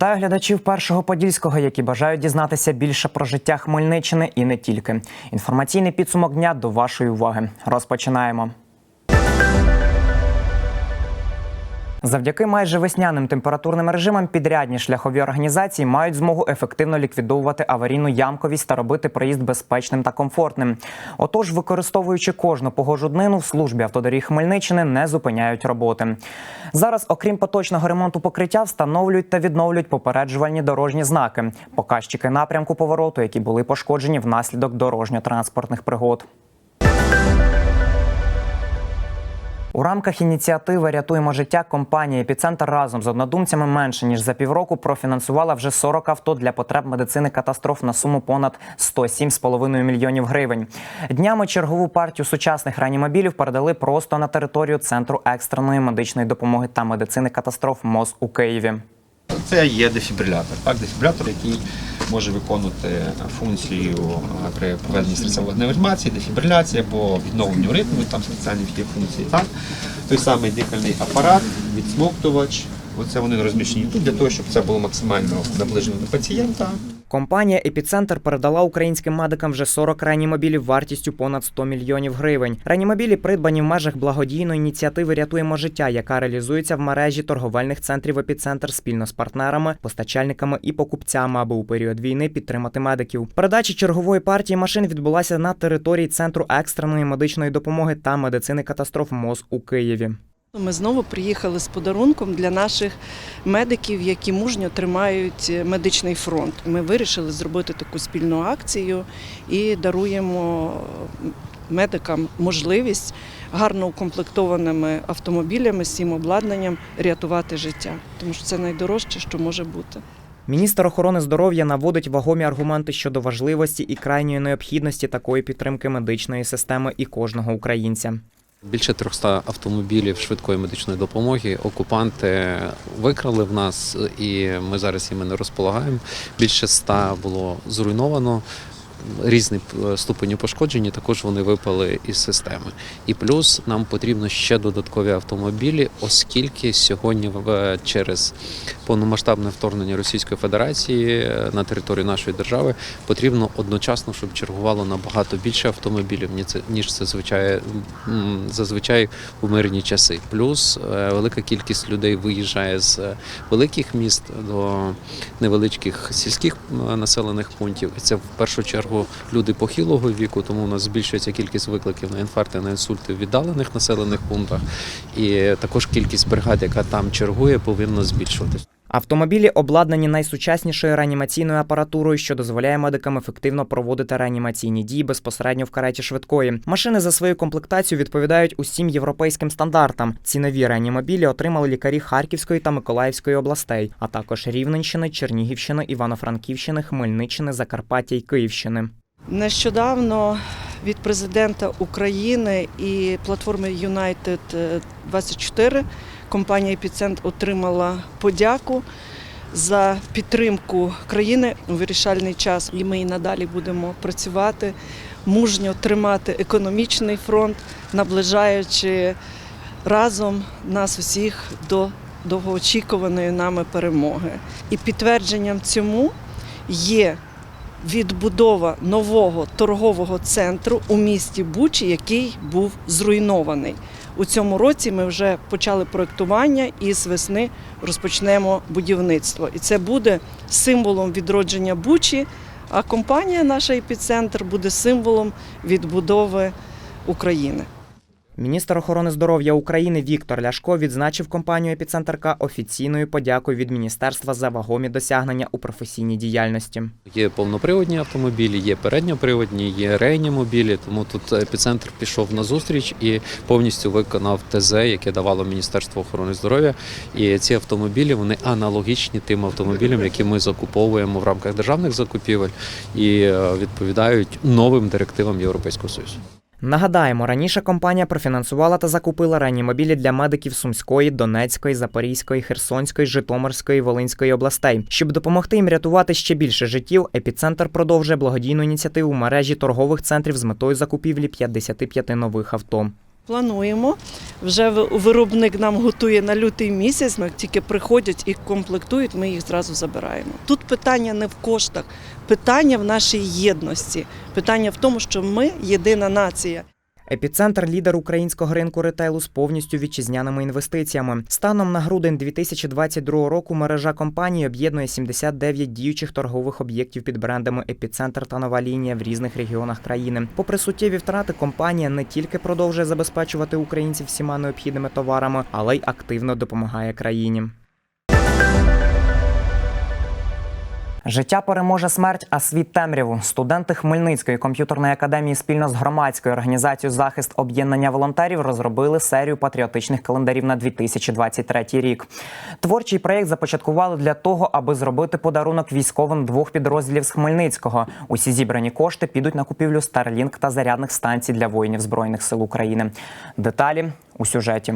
Вітаю глядачів першого подільського, які бажають дізнатися більше про життя Хмельниччини і не тільки. Інформаційний підсумок дня до вашої уваги. Розпочинаємо. Завдяки майже весняним температурним режимам підрядні шляхові організації мають змогу ефективно ліквідовувати аварійну ямковість та робити проїзд безпечним та комфортним. Отож, використовуючи кожну погожу днину, в службі автодоріг Хмельниччини не зупиняють роботи. Зараз, окрім поточного ремонту покриття, встановлюють та відновлюють попереджувальні дорожні знаки, показчики напрямку повороту, які були пошкоджені внаслідок дорожньо-транспортних пригод. У рамках ініціативи Рятуємо життя компанія «Епіцентр» разом з однодумцями менше ніж за півроку профінансувала вже 40 авто для потреб медицини катастроф на суму понад 107,5 мільйонів гривень. Днями чергову партію сучасних реанімобілів передали просто на територію центру екстреної медичної допомоги та медицини катастроф МОЗ у Києві. Це є дефібрилятор. Так, дефібрилятор, який може виконувати функцію е, при проведенні серцево-легеневої реанімації, дефібриляції або відновленню ритму, там спеціальні такі функції. Так? Той самий дихальний апарат, відсмоктувач. Оце вони розміщені тут для того, щоб це було максимально наближено до пацієнта. Компанія «Епіцентр» передала українським медикам вже 40 реанімобілів вартістю понад 100 мільйонів гривень. Реанімобілі придбані в межах благодійної ініціативи Рятуємо життя, яка реалізується в мережі торговельних центрів «Епіцентр» спільно з партнерами, постачальниками і покупцями, аби у період війни підтримати медиків. Передача чергової партії машин відбулася на території центру екстреної медичної допомоги та медицини катастроф МОЗ у Києві. Ми знову приїхали з подарунком для наших медиків, які мужньо тримають медичний фронт. Ми вирішили зробити таку спільну акцію і даруємо медикам можливість гарно укомплектованими автомобілями цим обладнанням рятувати життя, тому що це найдорожче, що може бути. Міністр охорони здоров'я наводить вагомі аргументи щодо важливості і крайньої необхідності такої підтримки медичної системи і кожного українця. Більше 300 автомобілів швидкої медичної допомоги окупанти викрали в нас, і ми зараз ними не розполагаємо. Більше 100 було зруйновано. Різні е, ступені пошкоджені, також вони випали із системи. І плюс нам потрібно ще додаткові автомобілі, оскільки сьогодні в- через повномасштабне вторгнення Російської Федерації е, на територію нашої держави потрібно одночасно, щоб чергувало набагато більше автомобілів, ніж це звичай, зазвичай у мирні часи. Плюс е, велика кількість людей виїжджає з е, великих міст до невеличких сільських е, населених пунктів. І це в першу чергу люди похилого віку, тому у нас збільшується кількість викликів на інфаркти, на інсульти в віддалених населених пунктах. І також кількість бригад, яка там чергує, повинна збільшуватися. Автомобілі обладнані найсучаснішою реанімаційною апаратурою, що дозволяє медикам ефективно проводити реанімаційні дії безпосередньо в кареті швидкої. Машини за свою комплектацію відповідають усім європейським стандартам. Ці нові реанімобілі отримали лікарі Харківської та Миколаївської областей, а також Рівненщини, Чернігівщини, Івано-Франківщини, Хмельниччини, Закарпаття і Київщини. Нещодавно від президента України і платформи United 24 компанія «Епіцентр» отримала подяку за підтримку країни у вирішальний час. І ми і надалі будемо працювати, мужньо тримати економічний фронт, наближаючи разом нас усіх до довгоочікуваної нами перемоги. І підтвердженням цьому є відбудова нового торгового центру у місті Бучі, який був зруйнований. У цьому році ми вже почали проектування і з весни розпочнемо будівництво. І це буде символом відродження Бучі, а компанія наша епіцентр буде символом відбудови України. Міністр охорони здоров'я України Віктор Ляшко відзначив компанію «Епіцентр.К» офіційною подякою від міністерства за вагомі досягнення у професійній діяльності. Є повноприводні автомобілі, є передньоприводні, є реанімобілі. Тому тут епіцентр пішов на зустріч і повністю виконав ТЗ, яке давало Міністерство охорони здоров'я. І ці автомобілі вони аналогічні тим автомобілям, які ми закуповуємо в рамках державних закупівель і е, відповідають новим директивам Європейського союзу. Нагадаємо, раніше компанія профінансувала та закупила реанімобілі для медиків Сумської, Донецької, Запорізької, Херсонської, Житомирської, Волинської областей. Щоб допомогти їм рятувати ще більше життів, епіцентр продовжує благодійну ініціативу в мережі торгових центрів з метою закупівлі 55 нових авто. Плануємо. Вже ви- виробник нам готує на лютий місяць. Ми тільки приходять і комплектують, ми їх зразу забираємо. Тут питання не в коштах, питання в нашій єдності. Питання в тому, що ми єдина нація. Епіцентр лідер українського ринку ретейлу з повністю вітчизняними інвестиціями. Станом на грудень 2022 року мережа компанії об'єднує 79 діючих торгових об'єктів під брендами Епіцентр та нова лінія в різних регіонах країни. Попри суттєві втрати, компанія не тільки продовжує забезпечувати українців всіма необхідними товарами, але й активно допомагає країні. Життя переможе смерть, а світ темряву. Студенти Хмельницької комп'ютерної академії спільно з громадською організацією захист об'єднання волонтерів розробили серію патріотичних календарів на 2023 рік. Творчий проєкт започаткували для того, аби зробити подарунок військовим двох підрозділів з Хмельницького. Усі зібрані кошти підуть на купівлю Starlink та зарядних станцій для воїнів збройних сил України. Деталі у сюжеті.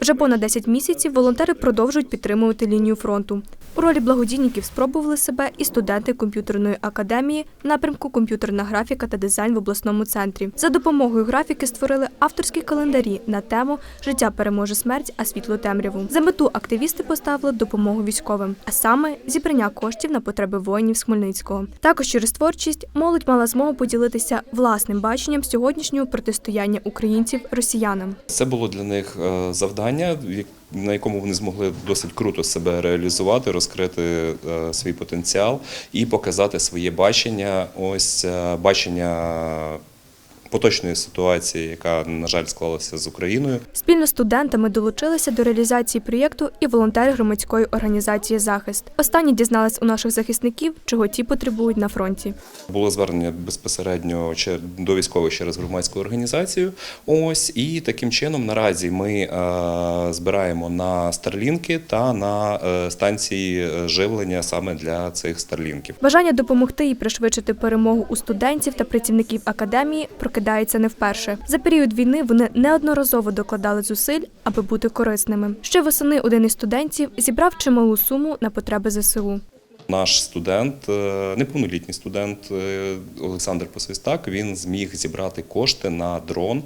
Вже понад 10 місяців волонтери продовжують підтримувати лінію фронту. У ролі благодійників спробували себе і студенти комп'ютерної академії напрямку комп'ютерна графіка та дизайн в обласному центрі. За допомогою графіки створили авторські календарі на тему Життя переможе смерть, а світло темряву. За мету активісти поставили допомогу військовим, а саме зібрання коштів на потреби воїнів з Хмельницького. Також через творчість молодь мала змогу поділитися власним баченням сьогоднішнього протистояння українців росіянам. Це було для них е, завдання, як- на якому вони змогли досить круто себе реалізувати, розкрити е, свій потенціал і показати своє бачення. Ось е, бачення поточної ситуації, яка, на жаль, склалася з Україною. Спільно з студентами долучилися до реалізації проєкту і волонтери громадської організації Захист. Останні дізнались у наших захисників, чого ті потребують на фронті. Було звернення безпосередньо до військових через громадську організацію. Ось і таким чином наразі ми е, збираємо на старлінки та на е, станції е, живлення саме для цих старлінків. Бажання допомогти і пришвидшити перемогу у студентів та працівників академії прокидається не вперше. За період війни вони неодноразово докладали зусиль, аби бути корисними. Ще восени один із студентів зібрав чималу суму на потреби ЗСУ. Наш студент, е, неповнолітній студент е, Олександр Посвістак, він зміг зібрати кошти на дрон,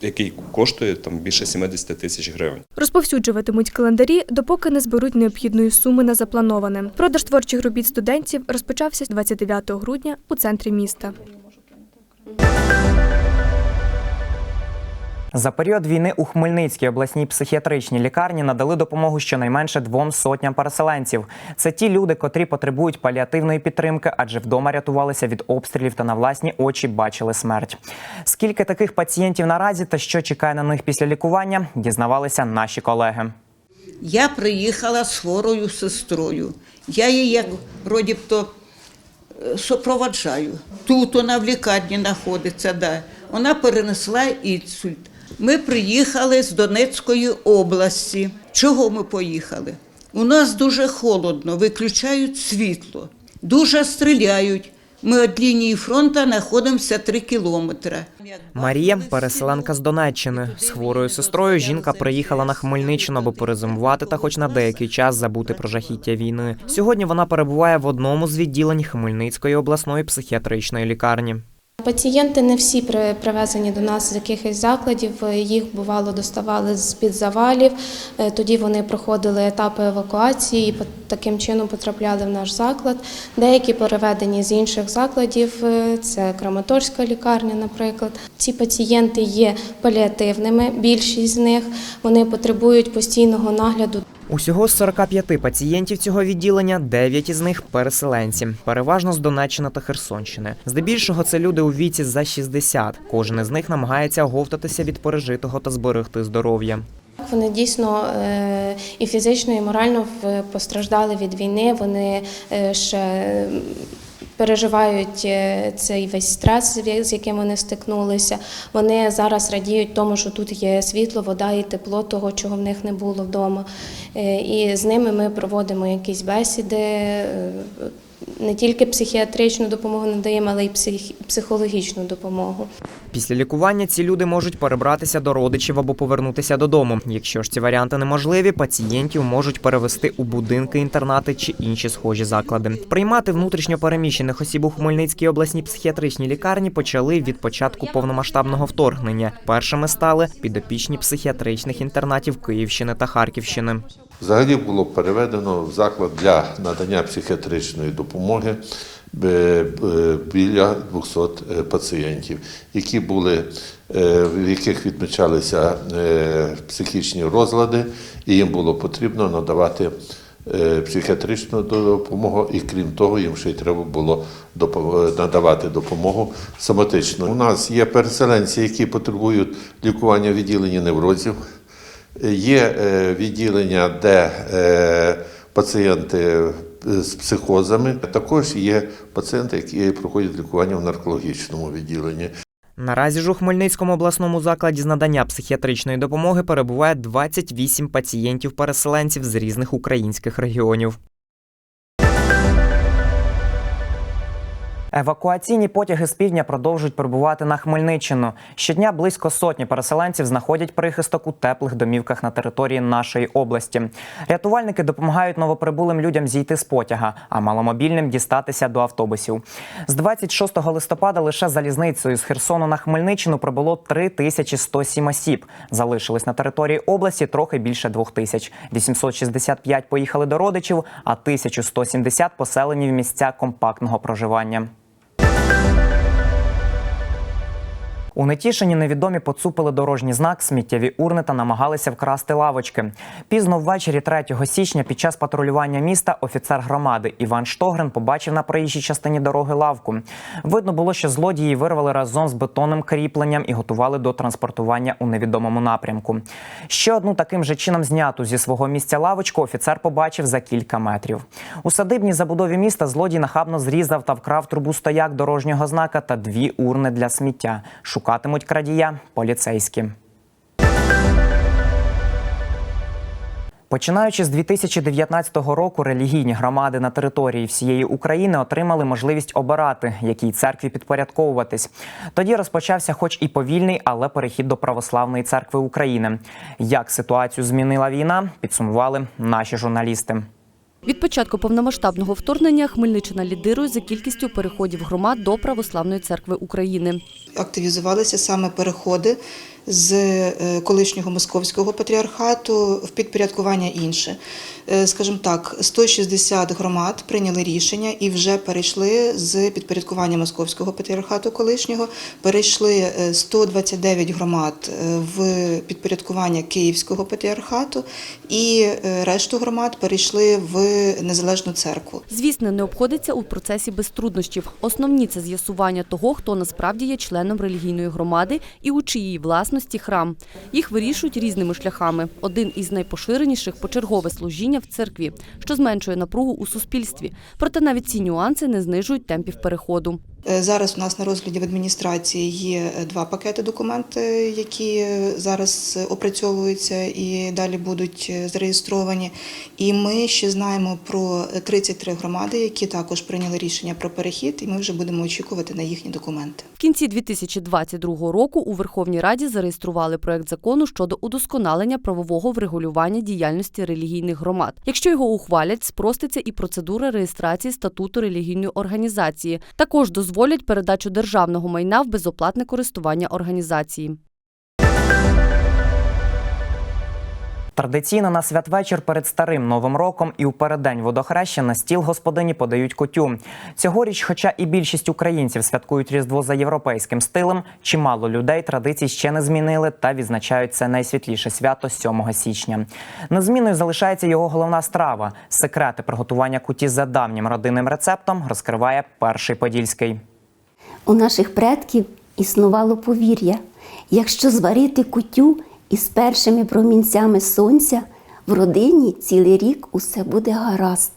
який коштує там більше 70 тисяч гривень. Розповсюджуватимуть календарі, допоки не зберуть необхідної суми на заплановане. Продаж творчих робіт студентів розпочався 29 грудня у центрі міста. За період війни у Хмельницькій обласній психіатричній лікарні надали допомогу щонайменше двом сотням переселенців. Це ті люди, котрі потребують паліативної підтримки, адже вдома рятувалися від обстрілів та на власні очі бачили смерть. Скільки таких пацієнтів наразі та що чекає на них після лікування, дізнавалися наші колеги. Я приїхала з хворою сестрою. Я її як вроді б то е, супроводжаю. Тут вона в лікарні знаходиться, да. Вона перенесла інсульт. Ми приїхали з Донецької області. Чого ми поїхали? У нас дуже холодно, виключають світло, дуже стріляють. Ми від лінії фронту знаходимося 3 кілометри. Марія, переселенка з Донеччини. З хворою сестрою жінка приїхала на Хмельниччину, аби перезимувати та хоч на деякий час забути про жахіття війни. Сьогодні вона перебуває в одному з відділень Хмельницької обласної психіатричної лікарні. Пацієнти не всі при- привезені до нас з якихось закладів. Їх бувало доставали з під завалів. Е, Тоді вони проходили етапи евакуації і таким чином потрапляли в наш заклад. Деякі переведені з інших закладів, е, це Краматорська лікарня, наприклад. Ці пацієнти є паліативними. Більшість з них вони потребують постійного нагляду. Усього з 45 пацієнтів цього відділення 9 із них переселенці, переважно з Донеччини та Херсонщини. Здебільшого це люди у віці за 60. Кожен із них намагається оговтатися від пережитого та зберегти здоров'я. Вони дійсно е, і фізично, і морально постраждали від війни. Вони е, ще переживають е, цей весь стрес, з яким вони стикнулися. Вони зараз радіють тому, що тут є світло, вода і тепло, того, чого в них не було вдома. Е, І з ними ми проводимо якісь бесіди. Не тільки психіатричну допомогу надаємо, але й псих- психологічну допомогу. Після лікування ці люди можуть перебратися до родичів або повернутися додому. Якщо ж ці варіанти неможливі, пацієнтів можуть перевести у будинки, інтернати чи інші схожі заклади. Приймати внутрішньо переміщених осіб у Хмельницькій обласній психіатричній лікарні почали від початку повномасштабного вторгнення. Першими стали підопічні психіатричних інтернатів Київщини та Харківщини. Взагалі було переведено в заклад для надання психіатричної допомоги е, е, біля 200 е, пацієнтів, які були, в яких відмічалися психічні розлади, і їм було потрібно надавати психіатричну допомогу, і крім того, їм ще й треба було надавати допомогу соматичну. У нас є переселенці, які потребують лікування в відділенні неврозів. Є е, відділення, де е, пацієнти е, з психозами. Також є пацієнти, які проходять лікування в наркологічному відділенні. Наразі ж у Хмельницькому обласному закладі з надання психіатричної допомоги перебуває 28 пацієнтів-переселенців з різних українських регіонів. Евакуаційні потяги з півдня продовжують прибувати на Хмельниччину. Щодня близько сотні переселенців знаходять прихисток у теплих домівках на території нашої області. Рятувальники допомагають новоприбулим людям зійти з потяга, а маломобільним дістатися до автобусів. З 26 листопада лише залізницею з Херсону на Хмельниччину прибуло 3107 осіб. Залишились на території області трохи більше 2000. 865 поїхали до родичів, а 1170 поселені в місця компактного проживання. У Нетішині невідомі поцупили дорожній знак, сміттєві урни та намагалися вкрасти лавочки. Пізно ввечері 3 січня під час патрулювання міста офіцер громади Іван Штогрин побачив на проїжджій частині дороги лавку. Видно було, що злодії вирвали разом з бетонним кріпленням і готували до транспортування у невідомому напрямку. Ще одну таким же чином зняту зі свого місця лавочку офіцер побачив за кілька метрів. У садибній забудові міста злодій нахабно зрізав та вкрав трубу стояк дорожнього знака та дві урни для сміття. Шукатимуть крадія поліцейські. Починаючи з 2019 року, релігійні громади на території всієї України отримали можливість обирати, якій церкві підпорядковуватись. Тоді розпочався, хоч і повільний, але перехід до православної церкви України. Як ситуацію змінила війна, підсумували наші журналісти. Від початку повномасштабного вторгнення Хмельниччина лідирує за кількістю переходів громад до Православної церкви України. активізувалися саме переходи з е, колишнього московського патріархату в підпорядкування інше. Е, Скажімо так, 160 громад прийняли рішення і вже перейшли з підпорядкування московського патріархату колишнього, перейшли е, 129 громад е, в підпорядкування Київського патріархату, і решту громад перейшли в незалежну церкву. Звісно, не обходиться у процесі без труднощів. Основні це з'ясування того, хто насправді є членом релігійної громади і у чиїй власності храм. Їх вирішують різними шляхами. Один із найпоширеніших почергове служіння в церкві, що зменшує напругу у суспільстві. Проте навіть ці нюанси не знижують темпів переходу. Е, Зараз у нас на розгляді в адміністрації є е, два пакети документи, які е, зараз опрацьовуються і далі будуть зареєстровані. І ми ще знаємо про 33 громади, які також прийняли рішення про перехід, і ми вже будемо очікувати на їхні документи. В кінці 2022 року у Верховній Раді зареєстрували проект закону щодо удосконалення правового врегулювання діяльності релігійних громад. Якщо його ухвалять, спроститься і процедура реєстрації статуту релігійної організації. Також дозволять передачу державного майна в безоплатне користування організації. Традиційно на святвечір перед старим новим роком і у переддень водохреща на стіл господині подають кутю. Цьогоріч, хоча і більшість українців святкують різдво за європейським стилем, чимало людей традицій ще не змінили та відзначають це найсвітліше свято 7 січня. Незмінною залишається його головна страва. Секрети приготування куті за давнім родинним рецептом розкриває перший подільський. У наших предків існувало повір'я, якщо зварити кутю із першими промінцями сонця, в родині цілий рік усе буде гаразд.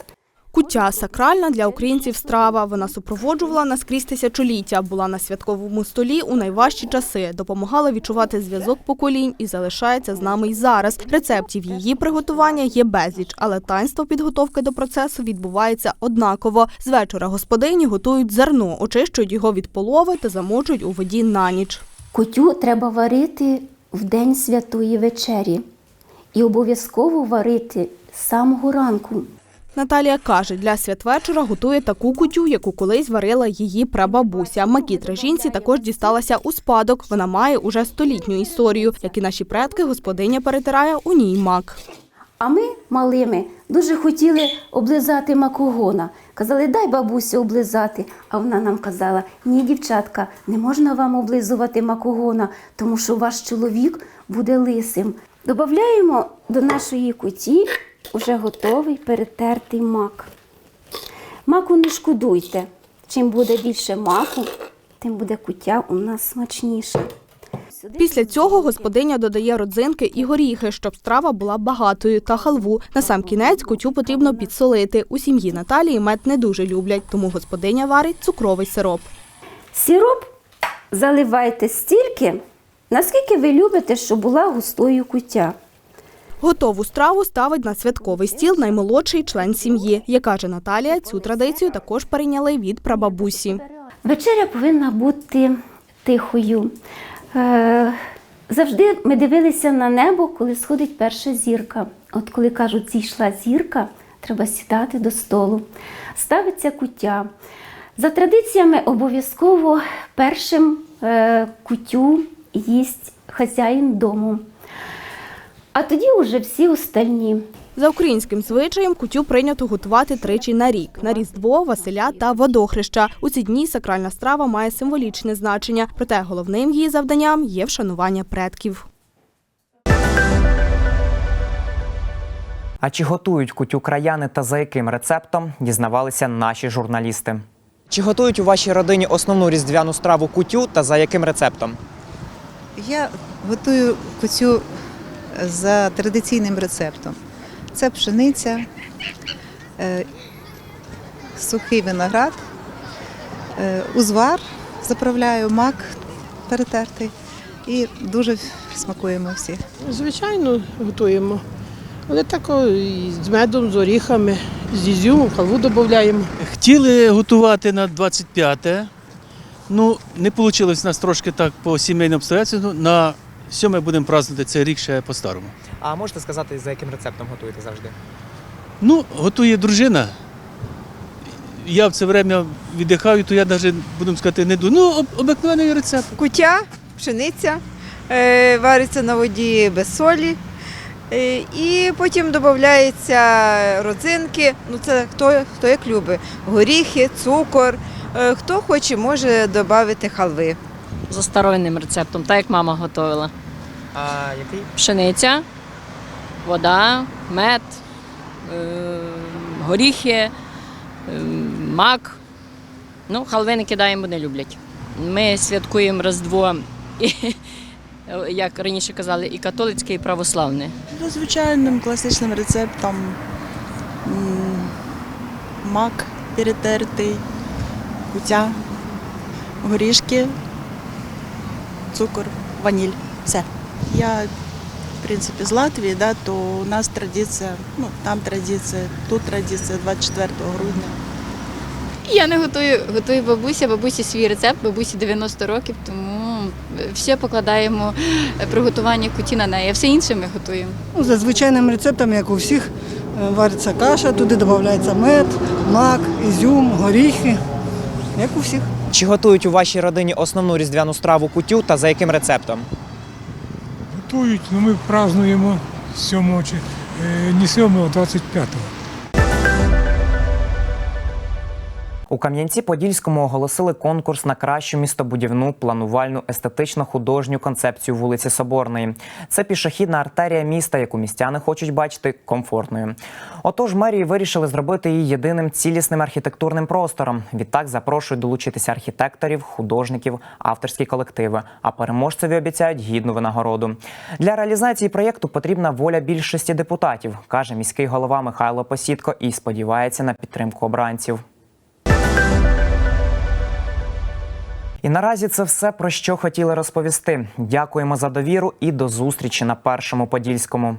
Куття сакральна для українців страва. Вона супроводжувала нас крізь тисячоліття, була на святковому столі у найважчі часи, допомагала відчувати зв'язок поколінь і залишається з нами й зараз. Рецептів її приготування є безліч, але таїнство підготовки до процесу відбувається однаково. З вечора господині готують зерно, очищують його від полови та замочують у воді на ніч. Кутю треба варити в день святої вечері. І обов'язково варити з самого ранку. Наталія каже, для святвечора готує таку кутю, яку колись варила її прабабуся. Макітра жінці також дісталася у спадок. Вона має уже столітню історію. Як і наші предки, господиня перетирає у ній мак. А ми малими дуже хотіли облизати макогона. Казали, дай бабусю облизати. А вона нам казала: ні, дівчатка, не можна вам облизувати макогона, тому що ваш чоловік буде лисим. Добавляємо до нашої куті вже готовий перетертий мак. Маку не шкодуйте. Чим буде більше маку, тим буде куття у нас смачніше. Після цього господиня додає родзинки і горіхи, щоб страва була багатою, та халву. На сам кінець кутю потрібно підсолити. У сім'ї Наталії мед не дуже люблять, тому господиня варить цукровий сироп. Сироп заливайте стільки, наскільки ви любите, щоб була густою куття. Готову страву ставить на святковий стіл наймолодший член сім'ї. Як каже Наталія, цю традицію також перейняли від прабабусі. Вечеря повинна бути тихою. Е, завжди ми дивилися на небо, коли сходить перша зірка. От коли кажуть, зійшла зірка, треба сідати до столу. Ставиться куття. За традиціями обов'язково першим е, кутю їсть хазяїн дому. А тоді вже всі остальні. За українським звичаєм кутю прийнято готувати тричі на рік на Різдво, Василя та Водохреща. У ці дні сакральна страва має символічне значення, проте головним її завданням є вшанування предків. А чи готують кутю краяни та за яким рецептом, дізнавалися наші журналісти. Чи готують у вашій родині основну різдвяну страву кутю та за яким рецептом? Я готую куцю за традиційним рецептом. Це пшениця, е, сухий виноград, е, узвар, заправляю мак перетертий і дуже смакуємо всі. Звичайно, готуємо. Але так з медом, з оріхами, з ізюмом, халву додаємо. Хотіли готувати на 25-те. Ну, не вийшло у нас трошки так по сімейним обстоятельствам. На 7 будемо празднувати цей рік ще по-старому. А можете сказати, за яким рецептом готуєте завжди? Ну, готує дружина. Я в це время віддихаю, то я навіть, будемо сказати, не думаю. Ну, об- обикновений рецепт. Кутя, пшениця, е, вариться на воді без солі. Е, І потім додаються родзинки, ну це хто, хто як любить, горіхи, цукор. Е, Хто хоче, може додати халви. За старовинним рецептом, так як мама готувала. А який? Пшениця, вода, мед, е, горіхи, е, мак. Ну, халви не кидаємо, бо не люблять. Ми святкуємо Різдво, як раніше казали, і католицьке, і православне. За звичайним класичним рецептом мак перетертий, кутя, горішки, цукор, ваніль. Все. Я, в принципі, з Латвії, да, то у нас традиція, ну, там традиція, тут традиція 24 грудня. Я не готую, готую бабуся, бабусі свій рецепт, бабусі 90 років, тому все покладаємо е, приготування куті на неї, а все інше ми готуємо. Ну, За звичайним рецептом, як у всіх, е, вариться каша, туди додається мед, мак, ізюм, горіхи, як у всіх. Чи готують у вашій родині основну різдвяну страву кутю та за яким рецептом? Готують, ну ми празднуємо 7 чи е, не 7, а 25-го. У Кам'янці-Подільському оголосили конкурс на кращу містобудівну, планувальну, естетично-художню концепцію вулиці Соборної. Це пішохідна артерія міста, яку містяни хочуть бачити комфортною. Отож, мерії вирішили зробити її єдиним цілісним архітектурним простором. Відтак запрошують долучитися архітекторів, художників, авторські колективи. А переможцеві обіцяють гідну винагороду. Для реалізації проєкту потрібна воля більшості депутатів, каже міський голова Михайло Посідко, і сподівається на підтримку обранців. І наразі це все про що хотіли розповісти. Дякуємо за довіру і до зустрічі на першому подільському.